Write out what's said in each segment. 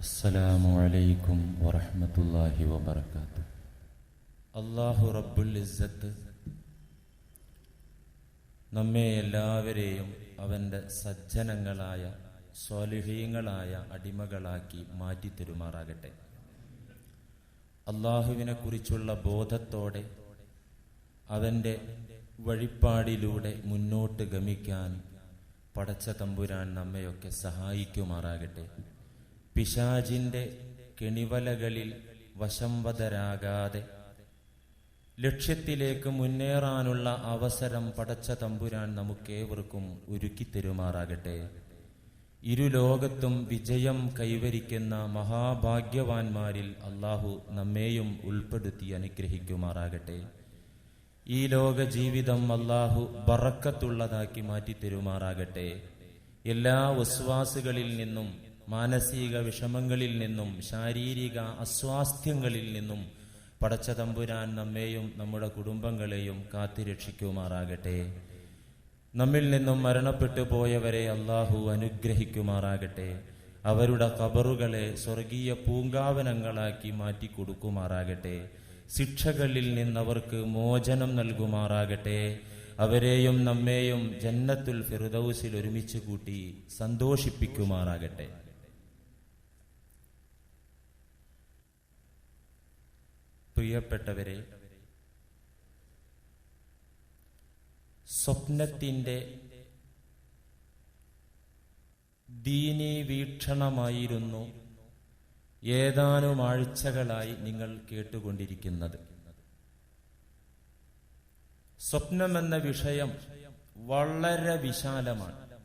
അസ്സലാമു അലൈക്കും വറഹ്മത്തുള്ളാഹി വബർക്കാത്തു അല്ലാഹു റബ്ബുൽ ഇസ്സത്ത് നമ്മെ എല്ലാവരെയും അവന്റെ സജ്ജനങ്ങളായ സ്വാലിഹീങ്ങളായ അടിമകളാക്കി മാറ്റിത്തരുമാറാകട്ടെ. അള്ളാഹുവിനെ കുറിച്ചുള്ള ബോധത്തോടെ അവന്റെ വഴിപാടിലൂടെ മുന്നോട്ട് ഗമിക്കാൻ പടച്ച തമ്പുരാൻ നമ്മയൊക്കെ സഹായിക്കുമാറാകട്ടെ. പിശാജിന്റെ കെണിവലകളിൽ വശംവതരാകാതെ ലക്ഷ്യത്തിലേക്ക് മുന്നേറാനുള്ള അവസരം പടച്ച തമ്പുരാൻ നമുക്കേവർക്കും ഒരുക്കിത്തരുമാറാകട്ടെ ഇരുലോകത്തും വിജയം കൈവരിക്കുന്ന മഹാഭാഗ്യവാന്മാരിൽ അള്ളാഹു നമ്മെയും ഉൾപ്പെടുത്തി അനുഗ്രഹിക്കുമാറാകട്ടെ. ഈ ലോക ജീവിതം അള്ളാഹു ബറക്കത്തുള്ളതാക്കി മാറ്റിത്തരുമാറാകട്ടെ. എല്ലാ വസ്വാസുകളിൽ നിന്നും മാനസിക വിഷമങ്ങളിൽ നിന്നും ശാരീരിക അസ്വാസ്ഥ്യങ്ങളിൽ നിന്നും പടച്ച തമ്പുരാൻ നമ്മെയും നമ്മുടെ കുടുംബങ്ങളെയും കാത്തിരക്ഷിക്കുമാറാകട്ടെ. നമ്മിൽ നിന്നും മരണപ്പെട്ടു പോയവരെ അള്ളാഹു അനുഗ്രഹിക്കുമാറാകട്ടെ. അവരുടെ കബറുകളെ സ്വർഗീയ പൂങ്കാവനങ്ങളാക്കി മാറ്റിക്കൊടുക്കുമാറാകട്ടെ. ശിക്ഷകളിൽ നിന്നവർക്ക് മോചനം നൽകുമാറാകട്ടെ. അവരെയും നമ്മെയും ജന്നത്തുൽ ഫിറുദൌസിൽ ഒരുമിച്ച് കൂട്ടി സന്തോഷിപ്പിക്കുമാറാകട്ടെ. പ്രിയപ്പെട്ടവരെ സ്വപ്നത്തിന്റെ ദീനീ ഏതാനും ആഴ്ചകളായി നിങ്ങൾ കേട്ടുകൊണ്ടിരിക്കുന്നത്. സ്വപ്നമെന്ന വിഷയം വളരെ വിശാലമാണ്.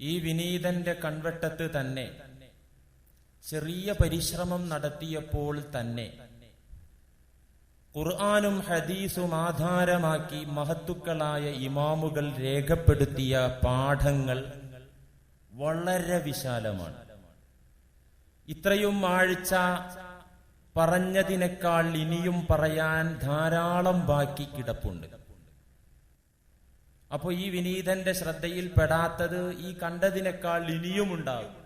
ഈ വിനീതന്റെ കൺവെട്ടത്ത് തന്നെ ചെറിയ പരിശ്രമം നടത്തിയപ്പോൾ തന്നെ ഖുർആാനും ഹദീസും ആധാരമാക്കി മഹത്തുക്കളായ ഇമാമുകൾ രേഖപ്പെടുത്തിയ പാഠങ്ങൾ വളരെ വിശാലമാണ്. ഇത്രയും ആഴ്ച പറഞ്ഞതിനേക്കാൾ ഇനിയും പറയാൻ ധാരാളം ബാക്കി കിടപ്പുണ്ട്. അപ്പോൾ ഈ വിനീതന്റെ ശ്രദ്ധയിൽപ്പെടാത്തത് ഈ കണ്ടതിനേക്കാൾ ഇനിയും ഉണ്ടാകും.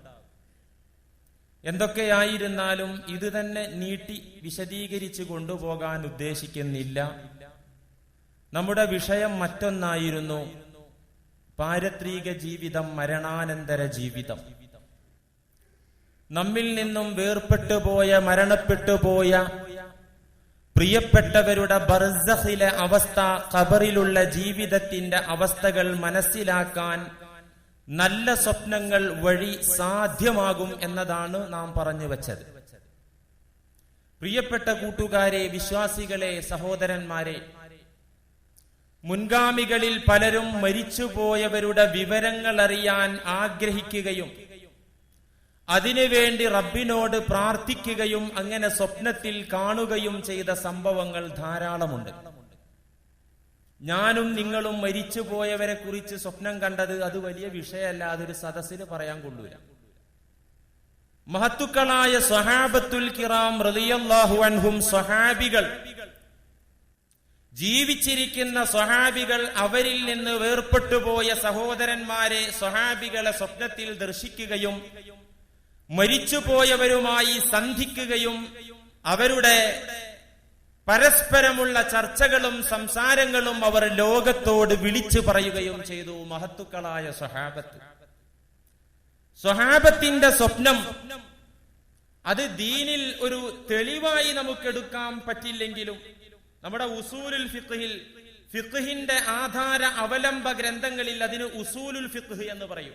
എന്തൊക്കെയായിരുന്നാലും ഇത് തന്നെ നീട്ടി വിശദീകരിച്ചു കൊണ്ടുപോകാൻ ഉദ്ദേശിക്കുന്നില്ല. നമ്മുടെ വിഷയം മറ്റൊന്നായിരുന്നു പാരത്രിക ജീവിതം മരണാനന്തര ജീവിതം. നമ്മിൽ നിന്നും വേർപെട്ടു പോയ മരണപ്പെട്ടു പോയ പ്രിയപ്പെട്ടവരുടെ ബർസഹിലെ അവസ്ഥ ഖബറിലുള്ള ജീവിതത്തിന്റെ അവസ്ഥകൾ മനസ്സിലാക്കാൻ നല്ല സ്വപ്നങ്ങൾ വഴി സാധ്യമാകും എന്നതാണ് നാം പറഞ്ഞു വച്ചത്. പ്രിയപ്പെട്ട കൂട്ടുകാരെ വിശ്വാസികളെ സഹോദരന്മാരെ മുൻഗാമികളിൽ പലരും മരിച്ചുപോയവരുടെ വിവരങ്ങൾ അറിയാൻ ആഗ്രഹിക്കുകയും അതിനുവേണ്ടി റബ്ബിനോട് പ്രാർത്ഥിക്കുകയും അങ്ങനെ സ്വപ്നത്തിൽ കാണുകയും ചെയ്ത സംഭവങ്ങൾ ധാരാളമുണ്ട്. ഞാനും നിങ്ങളും മരിച്ചു പോയവരെ കുറിച്ച് സ്വപ്നം കണ്ടത് അത് വലിയ വിഷയമല്ല അതൊരു സദസ്സിന് പറയാൻ കൊള്ളൂല. മഹത്തുക്കളായ സ്വഹാബത്തുൽ കിറാം റളിയല്ലാഹു അൻഹും സ്വഹാബികൾ ജീവിച്ചിരിക്കുന്ന സ്വഹാബികൾ അവരിൽ നിന്ന് വേർപെട്ടുപോയ സഹോദരന്മാരെ സ്വഹാബികളെ സ്വപ്നത്തിൽ ദർശിക്കുകയും മരിച്ചുപോയവരുമായി സന്ധിക്കുകയും അവരുടെ പരസ്പരമുള്ള ചർച്ചകളും സംസാരങ്ങളും അവർ ലോകത്തോട് വിളിച്ചു പറയുകയും ചെയ്തു മഹത്തുക്കളായ സ്വഹാബത്ത്. സ്വഹാബത്തിന്റെ സ്വപ്നം അത് ദീനിൽ ഒരു തെളിവായി നമുക്ക് എടുക്കാൻ പറ്റില്ലെങ്കിലും നമ്മുടെ ഉസൂലുൽ ഫിഖിൽ ഫിഖിന്റെ ആധാര അവലംബ ഗ്രന്ഥങ്ങളിൽ അതിന് ഉസൂലുൽ ഫിഖ് എന്ന് പറയും.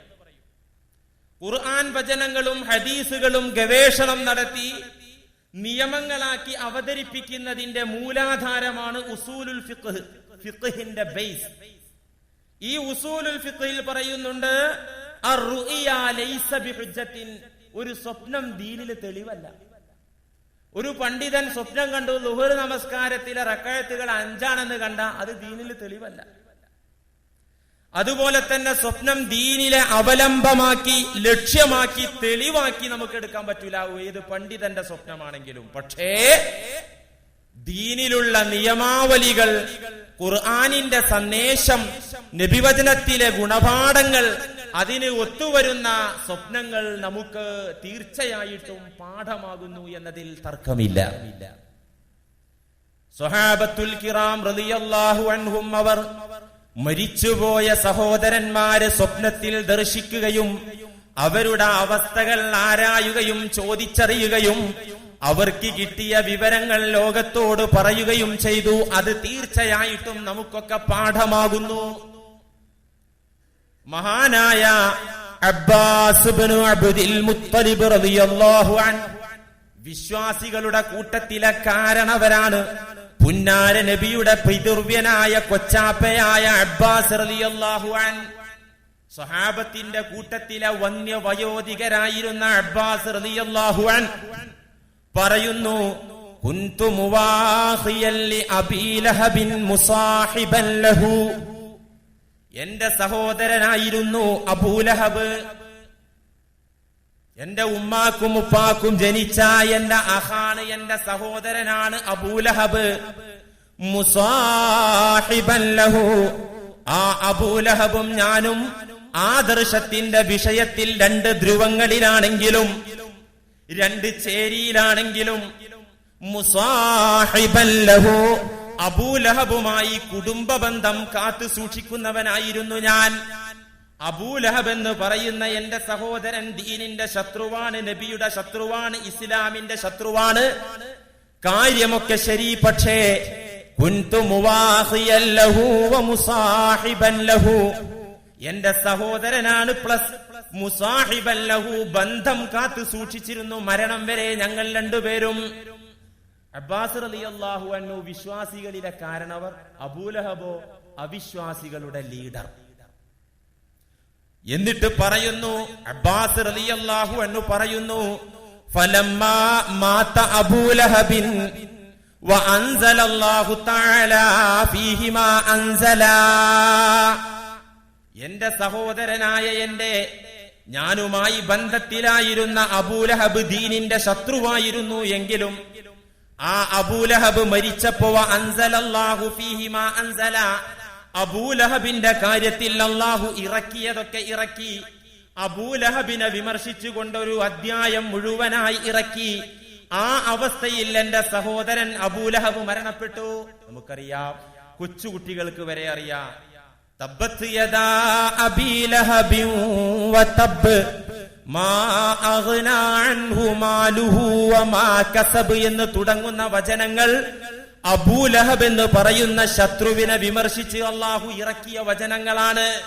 ഖുർആൻ വചനങ്ങളും ഹദീസുകളും ഗവേഷണം നടത്തി നിയമങ്ങളാക്കി അവതരിപ്പിക്കുന്നതിന്റെ മൂലാധാരമാണ് ഉസൂലുൽ ഫിഖ് ഫിഖിന്റെ ബേസ്. ഈ ഉസൂലുൽ ഫിഖിൽ പറയുന്നുണ്ട് ഒരു സ്വപ്നം ദീനിൽ തെളിവല്ല. ഒരു പണ്ഡിതൻ സ്വപ്നം കണ്ടു ലുഹർ നമസ്കാരത്തിലെ റക്കയത്തുകൾ അഞ്ചാണെന്ന് കണ്ട അത് ദീനിൽ തെളിവല്ല. അതുപോലെ തന്നെ സ്വപ്നം ദീനിലെ അവലംബമാക്കി ലക്ഷ്യമാക്കി തെളിവാക്കി നമുക്ക് എടുക്കാൻ പറ്റൂല. ഏത് പണ്ഡിതന്റെ സ്വപ്നമാണെങ്കിലും. പക്ഷേ ദീനിലുള്ള നിയമാവലികൾ ഖുർആാനിന്റെ സന്ദേശം നബിവചനത്തിലെ ഗുണപാഠങ്ങൾ അതിന് ഒത്തുവരുന്ന സ്വപ്നങ്ങൾ നമുക്ക് തീർച്ചയായിട്ടും പാഠമാകുന്നു എന്നതിൽ തർക്കമില്ല. സ്വഹാബത്തുൽ കിറാം റളിയല്ലാഹു അൻഹും അവർ മരിച്ചുപോയ സഹോദരന്മാര് സ്വപ്നത്തിൽ ദർശിക്കുകയും അവരുടെ അവസ്ഥകൾ ആരായുകയും ചോദിച്ചറിയുകയും അവർക്ക് കിട്ടിയ വിവരങ്ങൾ ലോകത്തോട് പറയുകയും ചെയ്തു. അത് തീർച്ചയായിട്ടും നമുക്കൊക്കെ പാഠമാകുന്നു. മഹാനായ അബ്ബാസ് മുത്തലിബ് റളിയല്ലാഹു അൻഹു വിശ്വാസികളുടെ കൂട്ടത്തിലെ കാരണവരാണ് പുന്നാര നബിയുടെ പിതൃവ്യനായ കൊച്ചാപ്പയായ അബ്ബാസ് അൻ സ്വഹാബത്തിന്റെ കൂട്ടത്തിലെ വന്യ വയോധികരായിരുന്ന അബ്ബാസ് അൻ പറയുന്നു കുന്തു എന്റെ സഹോദരനായിരുന്നു അബൂലഹബ് എന്റെ ഉമ്മാക്കും ഉപ്പാക്കും ജനിച്ച എന്റെ അഹാണ് എന്റെ സഹോദരനാണ് അബൂലഹബ്. മുസാഹിബല്ലഹു ആ അബൂലഹബും ഞാനും ആദർശത്തിന്റെ വിഷയത്തിൽ രണ്ട് ധ്രുവങ്ങളിലാണെങ്കിലും രണ്ട് ചേരിയിലാണെങ്കിലും മുസാഹിബല്ലഹു അബൂലഹബുമായി കുടുംബ ബന്ധം കാത്തു സൂക്ഷിക്കുന്നവനായിരുന്നു ഞാൻ. അബൂലഹബ് എന്ന് പറയുന്ന എന്റെ സഹോദരൻ ദീനിന്റെ ശത്രുവാണ് നബിയുടെ ശത്രുവാണ് ഇസ്ലാമിന്റെ ശത്രുവാണ്. കാര്യമൊക്കെ ശരി പക്ഷേ എന്റെ സഹോദരനാണ് പ്ലസ് മുസാഹിബൻ ലഹു ബന്ധം കാത്തു സൂക്ഷിച്ചിരുന്നു. മരണം വരെ ഞങ്ങൾ രണ്ടുപേരും. അബ്ബാസ് റളിയല്ലാഹു അൻഹു വിശ്വാസികളിലെ കാരണവർ അബൂലഹബോ അവിശ്വാസികളുടെ ലീഡർ. എന്നിട്ട് പറയുന്നു അബ്ബാസ് റളിയല്ലാഹു അൻഹു പറയുന്നു ഫലമ്മാ മാത അബൂലഹബിൻ وأنزل الله تعالى فيهما أنزلا എന്റെ സഹോദരനായ എന്റെ ഞാനുമായി ബന്ധത്തിലായിരുന്ന അബൂലഹബ് ദീനിന്റെ ശത്രുവായിരുന്നു എങ്കിലും ആ അബൂലഹബ് മരിച്ചപ്പോ അൻസലല്ലാഹു ഫീഹിമ അൻസല അബൂലഹബിന്റെ കാര്യത്തിൽ അള്ളാഹു ഇറക്കിയതൊക്കെ ഇറക്കി. അബൂലഹബിനെ വിമർശിച്ചുകൊണ്ടൊരു അധ്യായം മുഴുവനായി ഇറക്കി. ആ അവസ്ഥയിൽ എന്റെ സഹോദരൻ അബൂലഹബ് മരണപ്പെട്ടു. നമുക്കറിയാം. കൊച്ചുകുട്ടികൾക്ക് വരെ അറിയാം. യദാ വതബ് എന്ന് തുടങ്ങുന്ന വചനങ്ങൾ അബൂലഹബ് എന്ന് പറയുന്ന ശത്രുവിനെ വിമർശിച്ച് അള്ളാഹു ഇറക്കിയ വചനങ്ങളാണ്.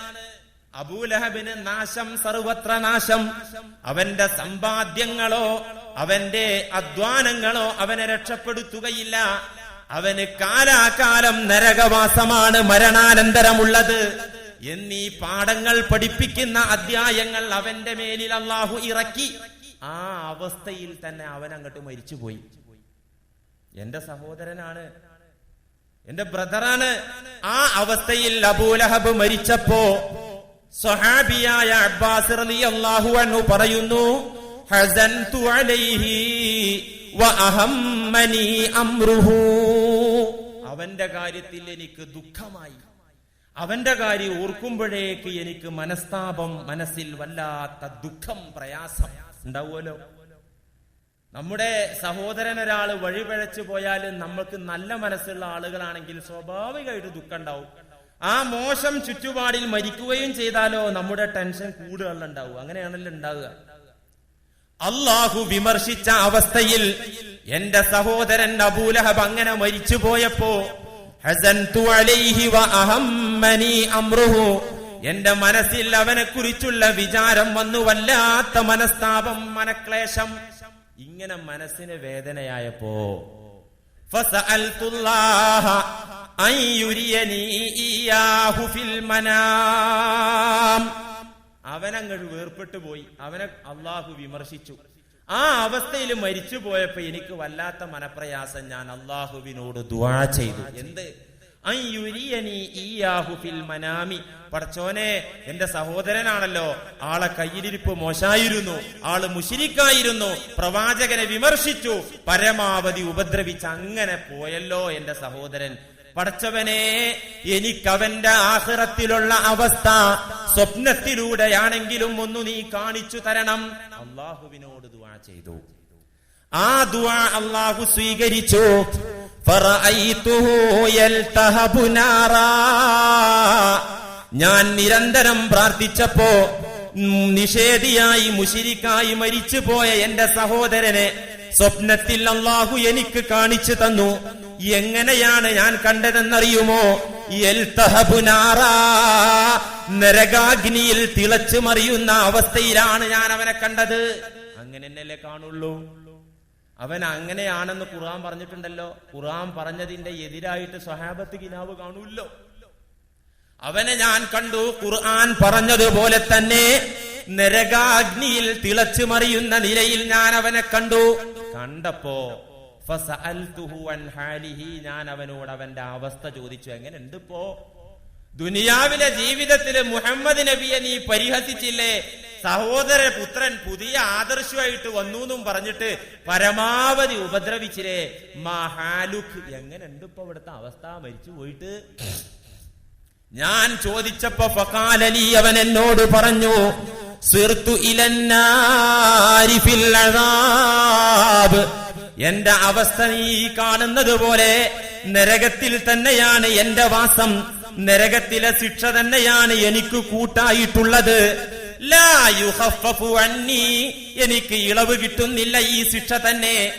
അബൂലഹബിന് നാശം സർവത്ര നാശം. അവന്റെ സമ്പാദ്യങ്ങളോ അവന്റെ അധ്വാനങ്ങളോ അവനെ രക്ഷപ്പെടുത്തുകയില്ല. അവന് കാലാകാലം നരകവാസമാണ് മരണാനന്തരമുള്ളത്. എന്നീ പാഠങ്ങൾ പഠിപ്പിക്കുന്ന അധ്യായങ്ങൾ അവന്റെ മേലിൽ അള്ളാഹു ഇറക്കി. ആ അവസ്ഥയിൽ തന്നെ അവൻ അങ്ങോട്ട് മരിച്ചുപോയി. എന്റെ സഹോദരനാണ് എന്റെ ബ്രദറാണ്. ആ അവസ്ഥയിൽ അബൂലഹബ് മരിച്ചപ്പോ സ്വഹാബിയായ അബ്ബാസ് റളിയല്ലാഹു അൻഹു പറയുന്നു ഹസൻതു അലൈഹി വഅഹമ്മനി അംറുഹു. അവന്റെ കാര്യത്തിൽ എനിക്ക് ദുഃഖമായി. അവന്റെ കാര്യം ഓർക്കുമ്പോഴേക്ക് എനിക്ക് മനസ്താപം മനസ്സിൽ വല്ലാത്ത ദുഃഖം പ്രയാസം ഉണ്ടാവുമല്ലോ. നമ്മുടെ സഹോദരൻ ഒരാൾ വഴിപഴച്ചു പോയാൽ നമ്മൾക്ക് നല്ല മനസ്സുള്ള ആളുകളാണെങ്കിൽ സ്വാഭാവികമായിട്ട് ദുഃഖം ഉണ്ടാവും. ആ മോശം ചുറ്റുപാടിൽ മരിക്കുകയും ചെയ്താലോ നമ്മുടെ ടെൻഷൻ കൂടുതലുണ്ടാവും അങ്ങനെയാണല്ലോ ഉണ്ടാവുക. അള്ളാഹു വിമർശിച്ച അവസ്ഥയിൽ എന്റെ സഹോദരൻ അബൂലഹബ് അങ്ങനെ മരിച്ചു പോയപ്പോ എന്റെ മനസ്സിൽ അവനെ കുറിച്ചുള്ള വിചാരം വന്നു വല്ലാത്ത മനസ്താപം മനക്ലേശം. ഇങ്ങനെ മനസ്സിന് വേദനയായപ്പോ ഫസഅൽതുല്ലാഹ വേർപ്പെട്ടു പോയി. അവനെ അള്ളാഹു വിമർശിച്ചു. ആ അവസ്ഥയിൽ മരിച്ചു പോയപ്പോ എനിക്ക് വല്ലാത്ത മനപ്രയാസം ഞാൻ അള്ളാഹുവിനോട് ദുആ ചെയ്തു. എന്ത്? മനാമി. പടച്ചോനെ എന്റെ സഹോദരനാണല്ലോ. ആളെ കയ്യിലിരിപ്പ് മോശായിരുന്നു ആൾ മുഷിരിക്കായിരുന്നു പ്രവാചകനെ വിമർശിച്ചു. പരമാവധി ഉപദ്രവിച്ച് അങ്ങനെ പോയല്ലോ എന്റെ സഹോദരൻ. പടച്ചവനെ എനിക്കവന്റെ ആഹ്റത്തിലുള്ള അവസ്ഥ സ്വപ്നത്തിലൂടെയാണെങ്കിലും ഒന്ന് നീ കാണിച്ചു തരണം. അള്ളാഹുവിനോട് ചെയ്തു. ആ ദുആ അള്ളാഹു സ്വീകരിച്ചു. ഞാൻ നിരന്തരം പ്രാർത്ഥിച്ചപ്പോ നിഷേധിയായി മുഷിരിക്കായി മരിച്ചു പോയ എന്റെ സഹോദരനെ സ്വപ്നത്തിൽ അള്ളാഹു എനിക്ക് കാണിച്ചു തന്നു. എങ്ങനെയാണ് ഞാൻ കണ്ടതെന്നറിയുമോ. നരകാഗ്നിയിൽ തിളച്ചു മറിയുന്ന അവസ്ഥയിലാണ് ഞാൻ അവനെ കണ്ടത്. അങ്ങനെ തന്നെയല്ലേ കാണുള്ളൂ? അവൻ അങ്ങനെയാണെന്ന് ഖുർആൻ പറഞ്ഞിട്ടുണ്ടല്ലോ. ഖുർആൻ പറഞ്ഞതിന്റെ എതിരായിട്ട് സ്വഹാബത്ത് കിനാവ് കാണൂല്ലോ. അവനെ ഞാൻ കണ്ടു ഖുർആൻ പറഞ്ഞതുപോലെ തന്നെ നരകാഗ്നിയിൽ തിളച്ചു മറിയുന്ന നിലയിൽ ഞാൻ അവനെ കണ്ടു. കണ്ടപ്പോ ഞാൻ അവനോട് അവന്റെ അവസ്ഥ ചോദിച്ചു എങ്ങനെ ഉണ്ട് ഇപ്പോ? ദുനിയാവിലെ ജീവിതത്തിൽ മുഹമ്മദ് നബിയെ നീ പരിഹസിച്ചില്ലേ? സഹോദര പുത്രൻ പുതിയ ആദർശമായിട്ട് വന്നു എന്നും പറഞ്ഞിട്ട് പരമാവധി ഉപദ്രവിച്ചില്ലേ? മഹാലുഖ്. എങ്ങനെ ഉണ്ട് ഇപ്പൊ ഇവിടുത്തെ അവസ്ഥ? മരിച്ചു പോയിട്ട്? ഞാൻ ചോദിച്ചപ്പോ ഫക്കാലലി അവൻ എന്നോട് പറഞ്ഞു സിർത്തു ഇലന്നാരി അദാബ്. എന്റെ അവസ്ഥ നീ കാണുന്നത് പോലെ നരകത്തിൽ തന്നെയാണ് എന്റെ വാസം. നരകത്തിലെ ശിക്ഷ തന്നെയാണ് എനിക്ക് കൂട്ടായിട്ടുള്ളത്. എനിക്ക് ഇളവ് കിട്ടുന്നില്ല ഈ ശിക്ഷ തന്നെ.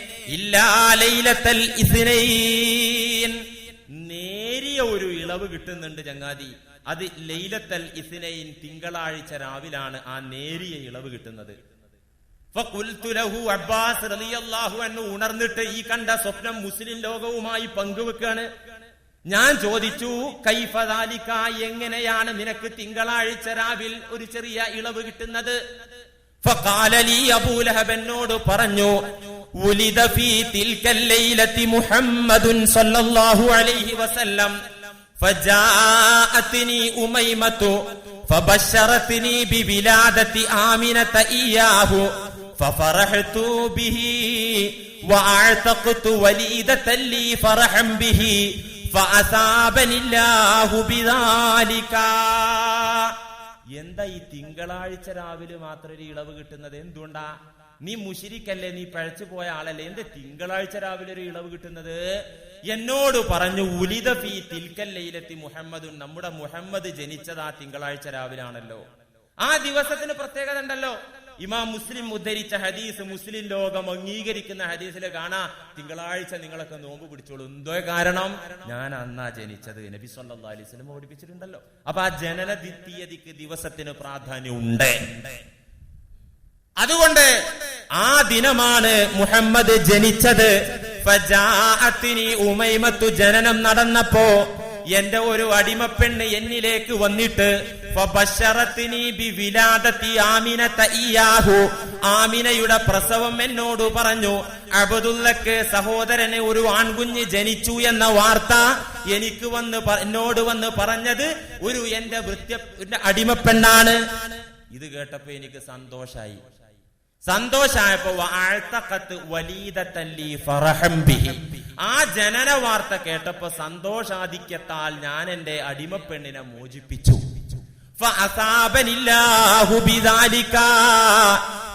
നേരിയ ഒരു ഇളവ് കിട്ടുന്നുണ്ട് ചങ്ങാതി. അത് ലൈലത്തൽ ഇസ്നൈൻ തിങ്കളാഴ്ച രാവിലാണ് ആ നേരിയ ഇളവ് കിട്ടുന്നത്. അബ്ബാസ് ഉണർന്നിട്ട് ഈ കണ്ട സ്വപ്നം മുസ്ലിം ലോകവുമായി പങ്കുവെക്കാണ്. ഞാൻ ചോദിച്ചു കൈഫദാലിക്ക എങ്ങനെയാണ് നിനക്ക് തിങ്കളാഴ്ച രാവിൽ ഒരു ചെറിയ ഇളവ് കിട്ടുന്നത് ഫഖാലലി അബൂലഹബ് എന്നോട് പറഞ്ഞു ഉലിദ ഫീ തിൽക്കൽ ലൈലത്തി മുഹമ്മദുൻ സല്ലല്ലാഹു അലൈഹി വസല്ലം فجاءتني أميمة فبشرتني بولادة آمنة إياه ففرحت به وأعتقت وليدة لي فرحا به فأثابني الله بذلك എന്താ ഈ തിങ്കളാഴ്ച രാവിലെ മാത്രം ഒരു ഇളവ് കിട്ടുന്നത്? എന്തുകൊണ്ടാ? നീ മുഷിരിക്കല്ലേ? നീ പഴച്ചു പോയ ആളല്ലേ? എന്റെ തിങ്കളാഴ്ച രാവിലെ ഒരു ഇളവ് കിട്ടുന്നത്? എന്നോട് പറഞ്ഞു ഉലിത ഫീ തിൽക്കല്ലയിലെത്തി മുഹമ്മദും നമ്മുടെ മുഹമ്മദ് ജനിച്ചത് ആ തിങ്കളാഴ്ച രാവിലാണല്ലോ. ആ ദിവസത്തിന് പ്രത്യേകത ഉണ്ടല്ലോ. ഇമാം മുസ്ലിം ഉദ്ധരിച്ച ഹദീസ് മുസ്ലിം ലോകം അംഗീകരിക്കുന്ന ഹദീസിൽ കാണാ. തിങ്കളാഴ്ച നിങ്ങളൊക്കെ നോമ്പ് പിടിച്ചോളൂ. എന്തോ കാരണം? ഞാൻ അന്നാ ജനിച്ചത്. നബി സല്ലാ അലൈഹി വസല്ലം പഠിപ്പിച്ചിട്ടുണ്ടല്ലോ അപ്പൊ ആ ജനന തീയതിക്ക് ദിവസത്തിന് പ്രാധാന്യം ഉണ്ട് അതുകൊണ്ട് ആ ദിനമാണ് മുഹമ്മദ് ജനിച്ചത്. ജനനം നടന്നപ്പോ എന്റെ ഒരു അടിമപ്പെണ്ണ് എന്നിലേക്ക് വന്നിട്ട് ആമിനയുടെ പ്രസവം എന്നോട് പറഞ്ഞു അബദുല്ലക്ക് സഹോദരന് ഒരു ആൺകുഞ്ഞ് ജനിച്ചു എന്ന വാർത്ത എനിക്ക് വന്ന് എന്നോട് വന്ന് പറഞ്ഞത് ഒരു എന്റെ വൃത്യ അടിമപ്പെണ്ണാണ്. ഇത് കേട്ടപ്പോ എനിക്ക് സന്തോഷായി. സന്തോഷായപ്പോ ആഴ്ത്തക്കത്ത് വലീദത്തല്ലി ഫറഹം ബിഹി. ആ ജനന വാർത്ത കേട്ടപ്പോ സന്തോഷാധിക്യത്താൽ ഞാൻ എന്റെ അടിമപ്പെണ്ണിനെ മോചിപ്പിച്ചു.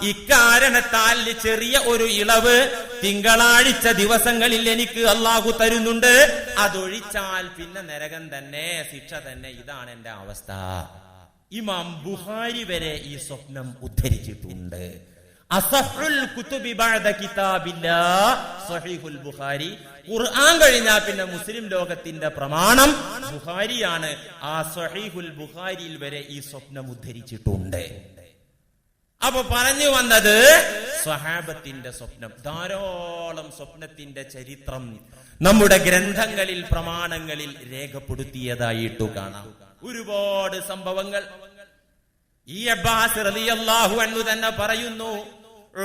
ഇക്കാരണത്താൽ ചെറിയ ഒരു ഇളവ് തിങ്കളാഴ്ച ദിവസങ്ങളിൽ എനിക്ക് അള്ളാഹു തരുന്നുണ്ട്. അതൊഴിച്ചാൽ പിന്നെ നരകം തന്നെ ശിക്ഷ തന്നെ. ഇതാണ് എന്റെ അവസ്ഥ. ഇമാം ബുഹാരി വരെ ഈ സ്വപ്നം ഉദ്ധരിച്ചിട്ടുണ്ട്. ബുഖാരി. ഖുർആൻ കഴിഞ്ഞാൽ പിന്നെ മുസ്ലിം ലോകത്തിന്റെ പ്രമാണം ബുഖാരിയാണ്. ആ സഹീഹുൽ ബുഖാരിയിൽ വരെ ഈ സ്വപ്നം ഉദ്ധരിച്ചിട്ടുണ്ട്. അപ്പൊ പറഞ്ഞു വന്നത് സ്വഹാബത്തിന്റെ സ്വപ്നം. ധാരാളം സ്വപ്നത്തിന്റെ ചരിത്രം നമ്മുടെ ഗ്രന്ഥങ്ങളിൽ പ്രമാണങ്ങളിൽ രേഖപ്പെടുത്തിയതായിട്ടു കാണാം. ഒരുപാട് സംഭവങ്ങൾ. ഈ അബ്ബാസ് റളിയല്ലാഹു അൻഹു തന്നെ പറയുന്നു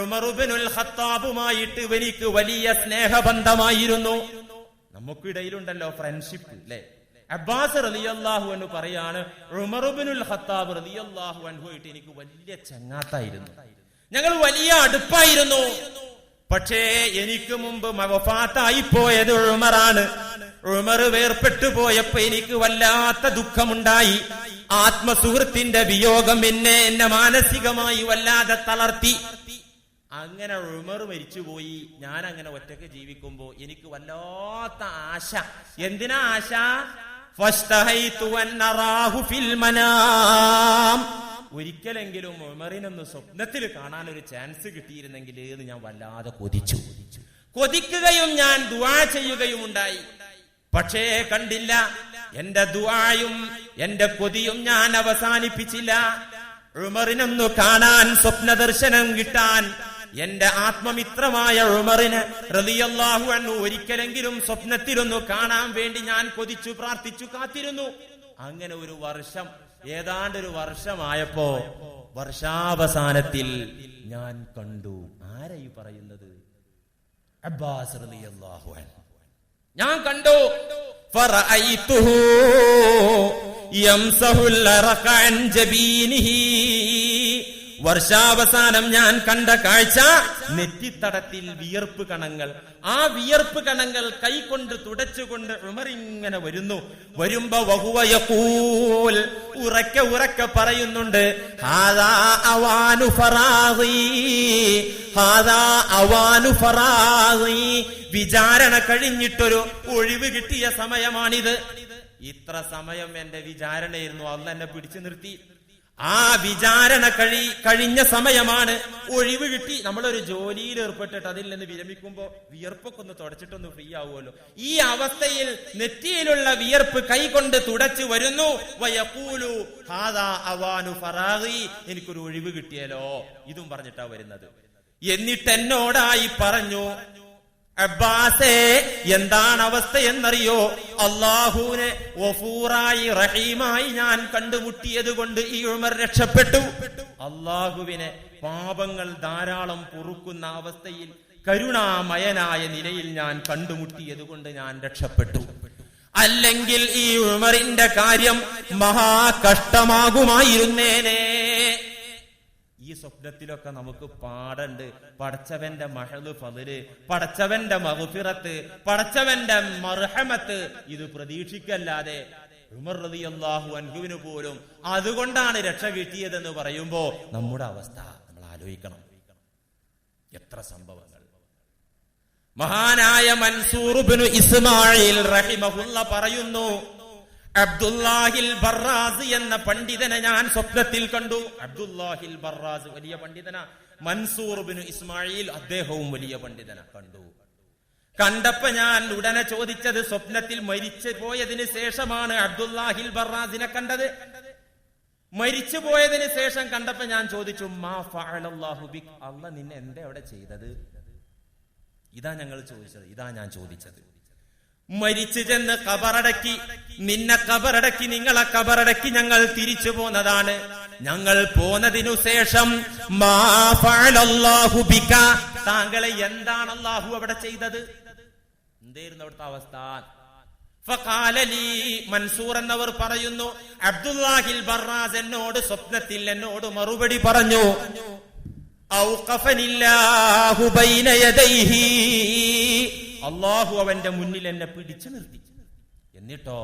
ഉമറുബിനുൽ ഖത്താബുമായിട്ട് എനിക്ക് വലിയ സ്നേഹബന്ധമായിരുന്നു. നമുക്കിടയിലുണ്ടല്ലോ ഫ്രണ്ട്ഷിപ്പ് അല്ലേ അബ്ബാസ് റളിയല്ലാഹു അൻഹു പറയാണ് ഉമറുബിനുൽ ഖത്താബ് റളിയല്ലാഹു അൻഹു ആയിട്ട് എനിക്ക് വലിയ ചങ്ങാത്തായിരുന്നു. ഞങ്ങൾ വലിയ അടുപ്പായിരുന്നു. പക്ഷേ എനിക്ക് മുമ്പ് വഫാത്തായി പോയത് ഉമറാണ്. ഉമർ വേർപെട്ടു പോയപ്പോ എനിക്ക് വല്ലാത്ത ദുഃഖമുണ്ടായി. ആത്മസുഹൃത്തിന്റെ വിയോഗം എന്നെ എന്നെ മാനസികമായി വല്ലാതെ തളർത്തി. അങ്ങനെ ഉമർ മരിച്ചുപോയി. ഞാൻ അങ്ങനെ ഒറ്റയ്ക്ക് ജീവിക്കുമ്പോ എനിക്ക് വല്ലാത്ത ആശ. എന്തിനാ ആശ. ഒരിക്കലെങ്കിലും ഉമറിനൊന്ന് സ്വപ്നത്തിൽ കാണാൻ ഒരു ചാൻസ് കിട്ടിയിരുന്നെങ്കിൽ എന്ന് ഞാൻ വല്ലാതെ കൊതിച്ചു. കൊതിക്കുകയും ഞാൻ ദുവാ ചെയ്യുകയും ഉണ്ടായി പക്ഷേ കണ്ടില്ല. എന്റെ ദുആയും എന്റെ കൊതിയും ഞാൻ അവസാനിപ്പിച്ചില്ല. ഉമറിനൊന്നു കാണാൻ സ്വപ്ന ദർശനം കിട്ടാൻ എന്റെ ആത്മമിത്രമായ ഉമറിന് റതിയല്ലാഹു അൻഹു ഒരിക്കലെങ്കിലും സ്വപ്നത്തിലൊന്നു കാണാൻ വേണ്ടി ഞാൻ കൊതിച്ചു പ്രാർത്ഥിച്ചു കാത്തിരുന്നു. അങ്ങനെ ഒരു വർഷം ഏതാണ്ട് ഒരു വർഷമായപ്പോ വർഷാവസാനത്തിൽ ഞാൻ കണ്ടു. ആരായി പറയുന്നത്? അബ്ബാസ് റതിയല്ലാഹു അൻഹു. ഞാൻ കണ്ടു. ഫറഅയ്തുഹു യംസഹുൽ അറഖ അൻ ജബീനിഹി. വർഷാവസാനം ഞാൻ കണ്ട കാഴ്ച നെറ്റിത്തടത്തിൽ വിയർപ്പ് കണങ്ങൾ. ആ വിയർപ്പ് കണങ്ങൾ കൈകൊണ്ട് തുടച്ചുകൊണ്ട് ഉമറിങ്ങനെ വരുന്നു. വരുമ്പോ വഹുവയൂൽ ഉറക്കെ ഉറക്കെ പറയുന്നുണ്ട് ഹാദാ അവാനു ഫറാസി ഹാദാ അവാനു ഫറാസി വിചാരണ കഴിഞ്ഞിട്ടൊരു ഒഴിവ് കിട്ടിയ സമയമാണിത്. ഇത്ര സമയം എന്റെ വിചാരണയായിരുന്നു. അന്ന് എന്നെ പിടിച്ചു നിർത്തി. ആ വിചാരണ കഴി കഴിഞ്ഞ സമയമാണ് ഒഴിവ് കിട്ടി. നമ്മളൊരു ജോലിയിൽ ഏർപ്പെട്ടിട്ട് അതിൽ നിന്ന് വിരമിക്കുമ്പോ വിയർപ്പൊക്കെ ഒന്ന് തുടച്ചിട്ടൊന്ന് ഫ്രീ ആവുമല്ലോ. ഈ അവസ്ഥയിൽ നെറ്റിയിലുള്ള വിയർപ്പ് കൈകൊണ്ട് തുടച്ചു വരുന്നു. ഹാദാ അവാനു ഫറാഗി. എനിക്കൊരു ഒഴിവ് കിട്ടിയല്ലോ. ഇതും പറഞ്ഞിട്ടാ വരുന്നത്. എന്നിട്ട് എന്നോടായി പറഞ്ഞു അബ്ബാസേ എന്താണ് അവസ്ഥ എന്നറിയോ അള്ളാഹുവിനെ ഒഫൂറായി റഹീമായി ഞാൻ കണ്ടുമുട്ടിയത് കൊണ്ട് ഈ ഉമർ രക്ഷപ്പെട്ടു. അള്ളാഹുവിനെ പാപങ്ങൾ ധാരാളം പൊറുക്കുന്ന അവസ്ഥയിൽ കരുണാമയനായ നിലയിൽ ഞാൻ കണ്ടുമുട്ടിയത് കൊണ്ട് ഞാൻ രക്ഷപ്പെട്ടു. അല്ലെങ്കിൽ ഈ ഉമറിന്റെ കാര്യം മഹാ കഷ്ടമാകുമായിരുന്നേനേ ഈ സ്വപ്നത്തിലൊക്കെ നമുക്ക് പാടണ്ട്. പടച്ചവന്റെ മഹൾ പതിൽ പടച്ചവന്റെ മഹുഫിറത്ത്. പടച്ചവന്റെ മർഹമത്ത്. ഇത് പ്രതീക്ഷിക്കല്ലാതെ ഉമർ റളിയല്ലാഹു അൻഹുവിന് പോലും അതുകൊണ്ടാണ് രക്ഷ കിട്ടിയതെന്ന് പറയുമ്പോ നമ്മുടെ അവസ്ഥ നമ്മൾ ആലോചിക്കണം. എത്ര സംഭവങ്ങൾ. മഹാനായ മൻസൂർ ഇസ്മായിൽ റഹിമഹുള്ള പറയുന്നു അബ്ദുല്ലാഹിൽ ബറാസ് എന്ന പണ്ഡിതനെ ഞാൻ സ്വപ്നത്തിൽ കണ്ടു. അബ്ദുല്ലാഹിൽ ബറാസ് വലിയ പണ്ഡിതന. മൻസൂർ ബിനു ഇസ്മായിൽ അദ്ദേഹവും വലിയ പണ്ഡിതന. കണ്ടു. കണ്ടപ്പോ ഞാൻ ഉടനെ ചോദിച്ചത് സ്വപ്നത്തിൽ മരിച്ചു പോയതിനു ശേഷമാണ് അബ്ദുല്ലാഹിൽ ബറാസിനെ കണ്ടത്. മരിച്ചു പോയതിനു ശേഷം കണ്ടപ്പോ ഞാൻ ചോദിച്ചു മാ ഫഅലല്ലാഹു ബിക്? അല്ല നിന്നെ എന്താ അവിടെ ചെയ്തത്? ഇതാ ഞങ്ങൾ ചോദിച്ചത്. ഇതാ ഞാൻ ചോദിച്ചത്. മരിച്ചു ചെന്ന് കബറടക്കി. നിന്നെ കബറടക്കി നിങ്ങളെ കബറടക്കി ഞങ്ങൾ തിരിച്ചു പോന്നതാണ്. ഞങ്ങൾ പോന്നതിനു ശേഷം താങ്കളെ എന്താണ് അള്ളാഹു അവിടെ ചെയ്തത്? എന്തായിരുന്നു അവിടുത്തെ അവസ്ഥ? മൻസൂർ എന്നവർ പറയുന്നു അബ്ദുല്ലാഹിൽ ബറാസ് എന്നോട് സ്വപ്നത്തിൽ എന്നോട് മറുപടി പറഞ്ഞു ഔ അള്ളാഹു അവന്റെ മുന്നിൽ എന്നെ പിടിച്ചു നിർത്തി എന്നിട്ടോ?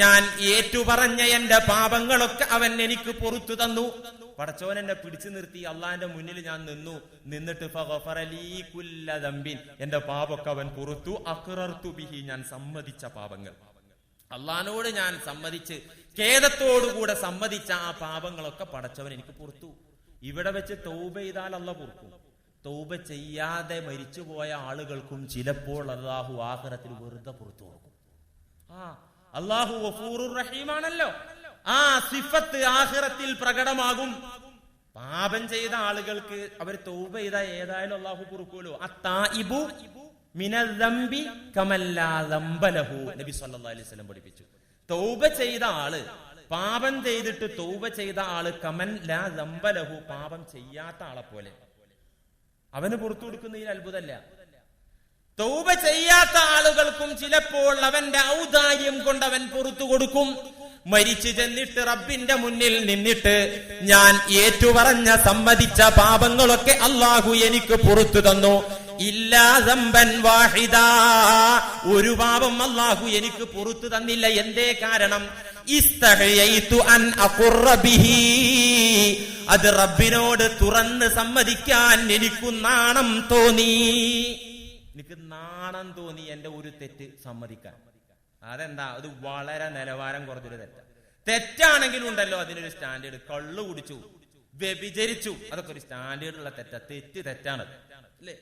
ഞാൻ ഏറ്റുപറഞ്ഞ എന്റെ പാപങ്ങളൊക്കെ അവൻ എനിക്ക് പൊറത്തു തന്നു. പടച്ചോൻ എന്നെ പിടിച്ചു നിർത്തി. അള്ളാന്റെ മുന്നിൽ ഞാൻ നിന്നു. നിന്നിട്ട് എന്റെ പാപൊക്കെ അവൻ പുറത്തു. അഖറർതു ബിഹി ഞാൻ സമ്മതിച്ച പാപങ്ങൾ. അള്ളഹാനോട് ഞാൻ സമ്മതിച്ച് ഖേദത്തോടുകൂടെ സമ്മതിച്ച ആ പാപങ്ങളൊക്കെ പടച്ചവൻ എനിക്ക് പുറത്തു. ഇവിടെ വെച്ച് തൗബ ചെയ്താൽ അല്ല പൊറുക്കും. തൗബ ചെയ്യാതെ മരിച്ചുപോയ ആളുകൾക്കും ചിലപ്പോൾ അള്ളാഹു ആഹ്റത്തിൽ വെറുതെ പുറത്തു കൊടുക്കും. ആ അള്ളാഹു ഗഫൂറുർ റഹീമാണല്ലോ. ആ സിഫത്ത് ആഹ്റത്തിൽ പ്രകടമാകും. പാപം ചെയ്ത ആളുകൾക്ക് അവർ തൗബ ചെയ്ത ഏതായാലും അള്ളാഹു കുറുക്കുമല്ലോ അത്തായിബു മിനദംബി കമല്ലാ ദംബലഹു. നബി സല്ലല്ലാഹു അലൈഹി വസല്ലം പഠിപ്പിച്ചു. തൗബ ചെയ്ത ആൾ പാപം ചെയ്തിട്ട് തൗബ ചെയ്ത ആൾ കമൻ ലാ ദംബലഹു പാപം ചെയ്യാത്ത ആളെ പോലെ. അവന് പുറത്തു കൊടുക്കുന്നതിൽ അത്ഭുതമല്ല തൗബ ചെയ്യാത്ത ആളുകൾക്കും ചിലപ്പോൾ അവന്റെ ഔദാര്യം കൊണ്ട് അവൻ പുറത്തു കൊടുക്കും. മരിച്ചു ചെന്നിട്ട് റബ്ബിന്റെ മുന്നിൽ നിന്നിട്ട് ഞാൻ ഏറ്റുപറഞ്ഞ സമ്മതിച്ച പാപങ്ങളൊക്കെ അള്ളാഹു എനിക്ക് പുറത്തു തന്നു. ഒരു പാപം അള്ളാഹു എനിക്ക് പുറത്തു തന്നില്ല. എന്തേ കാരണം? അത് റബ്ബിനോട് തുറന്ന് സമ്മതിക്കാൻ എനിക്ക് നാണം തോന്നി. എനിക്ക് നാണം തോന്നി എന്റെ ഒരു തെറ്റ് സമ്മതിക്കാൻ. അതെന്താ? അത് വളരെ നിലവാരം കുറഞ്ഞൊരു തെറ്റ. തെറ്റാണെങ്കിലും ഉണ്ടല്ലോ അതിനൊരു സ്റ്റാൻഡേർഡ്. കള്ളു കുടിച്ചു വ്യഭിചരിച്ചു. അതൊക്കെ ഒരു സ്റ്റാൻഡേർഡ് ഉള്ള തെറ്റാ. തെറ്റ് തെറ്റാണ് അല്ലേ?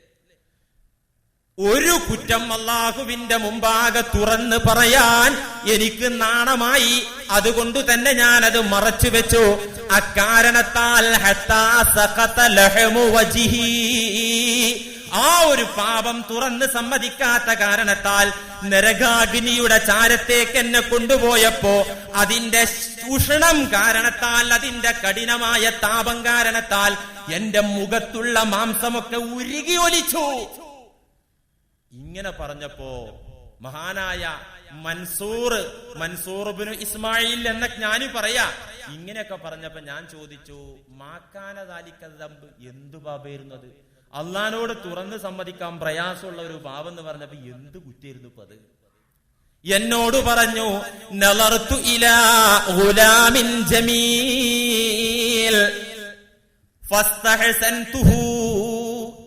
ഒരു കുറ്റം അള്ളാഹുവിന്റെ മുമ്പാകെ തുറന്ന് പറയാൻ എനിക്ക് നാണമായി. അതുകൊണ്ട് തന്നെ ഞാൻ അത് മറച്ചു വെച്ചു. അക്കാരണത്താൽ. ആ ഒരു പാപം തുറന്ന് സമ്മതിക്കാത്ത കാരണത്താൽ നരകാഗ്നിയുടെ ചാരത്തേക്ക് എന്നെ കൊണ്ടുപോയപ്പോ അതിന്റെ ഉഷണം കാരണത്താൽ അതിന്റെ കഠിനമായ താപം കാരണത്താൽ എന്റെ മുഖത്തുള്ള മാംസമൊക്കെ ഉരുകി ഒലിച്ചു. ഇങ്ങനെ പറഞ്ഞപ്പോ മഹാനായ മൻസൂർ മൻസൂർബിന് ഇസ്മായിൽ എന്ന ജ്ഞാനി പറയാ ഇങ്ങനെയൊക്കെ പറഞ്ഞപ്പോ ഞാൻ ചോദിച്ചു മാക്കാന താലിക്കതമ്പ് എന്തു പാപയിരുന്നത് അള്ളഹാനോട് തുറന്ന് സമ്മതിക്കാൻ പ്രയാസമുള്ള ഒരു പാപം എന്ന് പറഞ്ഞപ്പോ എന്ത് കുറ്റായിരുന്നു അത്? എന്നോട് പറഞ്ഞു നളർത്തു ഇലാ ഗുലാമിൻ ജമീൽ.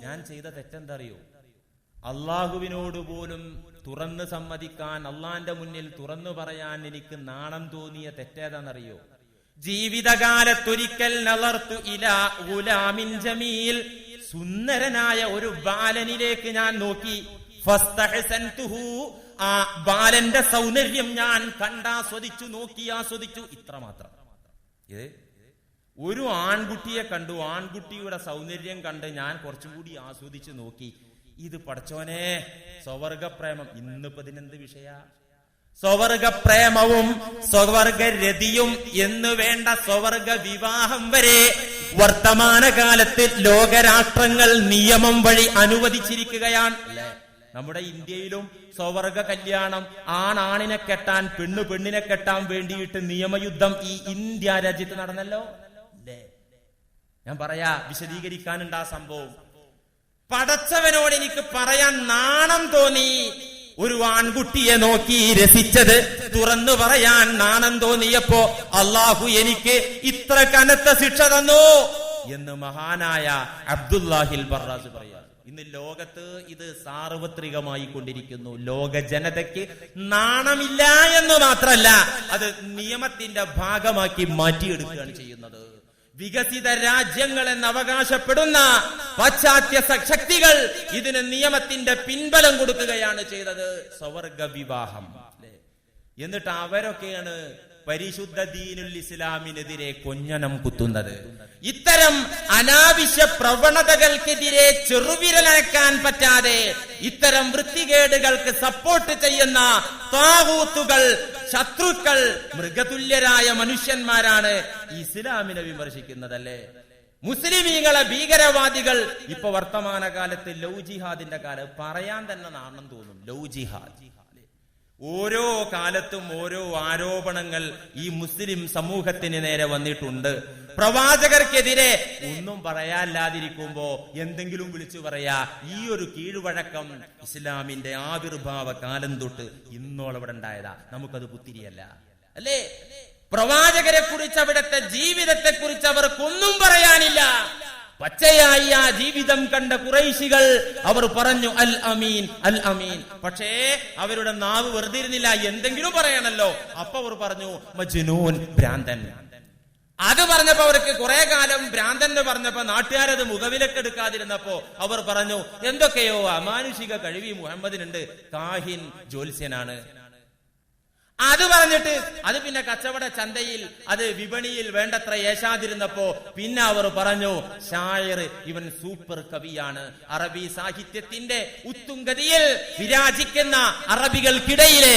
ഞാൻ ചെയ്ത തെറ്റെന്താ അറിയോ? അള്ളാഹുവിനോട് പോലും തുറന്ന് സമ്മതിക്കാൻ അള്ളാന്റെ മുന്നിൽ തുറന്നു പറയാൻ എനിക്ക് നാണം തോന്നിയ തെറ്റേതാണെന്നറിയോ? ജീവിതകാലത്തൊരിക്കൽ നളർത്തു ഇല ഗുലാമിൻ ജമീൽ. സുന്ദരനായ ഒരു ബാലനിലേക്ക് ഞാൻ നോക്കി. ആ ബാലന്റെ സൗന്ദര്യം ഞാൻ കണ്ടാസ്വദിച്ചു നോക്കി ആസ്വദിച്ചു ഇത്ര മാത്രം ഇത് ഒരു ആൺകുട്ടിയെ കണ്ടു. ആൺകുട്ടിയുടെ സൗന്ദര്യം കണ്ട് ഞാൻ കുറച്ചും കൂടി ആസ്വദിച്ചു നോക്കി. ഇത് പഠിച്ചോനെ. സ്വവർഗപ്രേമം. ഇന്നിപ്പോ ഇതിനെന്ത് വിഷയ? സ്വവർഗപ്രേമവും സ്വവർഗരതിയും എന്ന് വേണ്ട സ്വവർഗ വിവാഹം വരെ വർത്തമാനകാലത്ത് ലോകരാഷ്ട്രങ്ങൾ നിയമം വഴി അനുവദിച്ചിരിക്കുകയാണ്. അല്ലേ? നമ്മുടെ ഇന്ത്യയിലും സ്വവർഗ കല്യാണം ആണാണിനെ കെട്ടാൻ പെണ്ണു പെണ്ണിനെ കെട്ടാൻ വേണ്ടിയിട്ട് നിയമയുദ്ധം ഈ ഇന്ത്യ രാജ്യത്ത് നടന്നല്ലോ? ഞാൻ പറയാ വിശദീകരിക്കാനുണ്ട് ആ സംഭവം. പടച്ചവനോട് എനിക്ക് പറയാൻ നാണം തോന്നി. ഒരു ആൺകുട്ടിയെ നോക്കി രസിച്ചത് തുറന്നു പറയാൻ നാണം തോന്നിയപ്പോ അള്ളാഹു എനിക്ക് ഇത്ര കനത്ത ശിക്ഷ തന്നു എന്ന് മഹാനായ അബ്ദുല്ലാഹിൽ ബറാസ് പറയാ. ഇന്ന് ലോകത്ത് ഇത് സാർവത്രികമായി കൊണ്ടിരിക്കുന്നു. ലോക ജനതയ്ക്ക് നാണമില്ല എന്ന് മാത്രല്ല അത് നിയമത്തിന്റെ ഭാഗമാക്കി മാറ്റിയെടുക്കുകയാണ് ചെയ്യുന്നത്. വികസിത രാജ്യങ്ങൾ എന്ന് അവകാശപ്പെടുന്ന പാശ്ചാത്യ ശക്തികൾ ഇതിന് നിയമത്തിന്റെ പിൻബലം കൊടുക്കുകയാണ് ചെയ്തത്. സ്വവർഗ വിവാഹം എന്നിട്ട് അവരൊക്കെയാണ് പരിശുദ്ധ ദീനുൽ ഇസ്ലാമിനെതിരെ കൊഞ്ഞനം കുത്തുന്നത്. ഇത്തരം അനാവശ്യ പ്രവണതകൾക്കെതിരെ ചെറുവിരലക്കാൻ പറ്റാതെ ഇത്തരം വൃത്തികേടുകൾക്ക് സപ്പോർട്ട് ചെയ്യുന്ന താവൂത്തുകൾ ശത്രുക്കൾ മൃഗതുല്യരായ മനുഷ്യന്മാരാണ് ഇസ്ലാമിനെ വിമർശിക്കുന്നതല്ലേ? മുസ്ലിമീങ്ങളെ ഭീകരവാദികൾ ഇപ്പൊ വർത്തമാനകാലത്ത് ലൗ ജിഹാദിന്റെ കാലം. പറയാൻ തന്നെ നാണം തോന്നും. ലൗ ജിഹാദ്. ഓരോ കാലത്തും ഓരോ ആരോപണങ്ങൾ ഈ മുസ്ലിം സമൂഹത്തിന് നേരെ വന്നിട്ടുണ്ട്. പ്രവാചകർക്കെതിരെ ഒന്നും പറയാല്ലാതിരിക്കുമ്പോ എന്തെങ്കിലും വിളിച്ചു പറയാ ഈ ഒരു കീഴ്വഴക്കം ഇസ്ലാമിന്റെ ആവിർഭാവ കാലം തൊട്ട് ഇന്നോളം ഇവിടെ ഉണ്ടായതാ. നമുക്കത് പുത്തിരിയല്ല അല്ലേ? പ്രവാചകരെ കുറിച്ച് അവിടുത്തെ ജീവിതത്തെ കുറിച്ച് അവർക്കൊന്നും പറയാനില്ല. പച്ചയായി ആ ജീവിതം കണ്ട കുറൈശികൾ അവർ പറഞ്ഞു അൽ അമീൻ അൽ അമീൻ. പക്ഷേ അവരുടെ നാവ് വെറുതെ ഇരുന്നില്ല. എന്തെങ്കിലും പറയണല്ലോ. അപ്പൊ അവർ പറഞ്ഞു മജ്നൂൻ ഭ്രാന്തൻ. അത് പറഞ്ഞപ്പോ അവർക്ക് കുറെ കാലം ഭ്രാന്തൻ എന്ന് പറഞ്ഞപ്പോ നാട്ടുകാരത് മുഖവിലക്കെടുക്കാതിരുന്നപ്പോ അവർ പറഞ്ഞു എന്തൊക്കെയോ അമാനുഷിക കഴിവി മുഹമ്മദിനുണ്ട്. കാഹിൻ ജ്യോത്സ്യനാണ്. അത് പറഞ്ഞിട്ട് അത് പിന്നെ കച്ചവട ചന്തയിൽ അത് വിപണിയിൽ വേണ്ടത്ര ഏശാതിരുന്നപ്പോ പിന്നെ അവർ പറഞ്ഞു ഷായർ ഇവൻ സൂപ്പർ കവിയാണ്. അറബി സാഹിത്യത്തിന്റെ ഉത്തുംഗതിയിൽ വിരാജിക്കുന്ന അറബികൾക്കിടയിലെ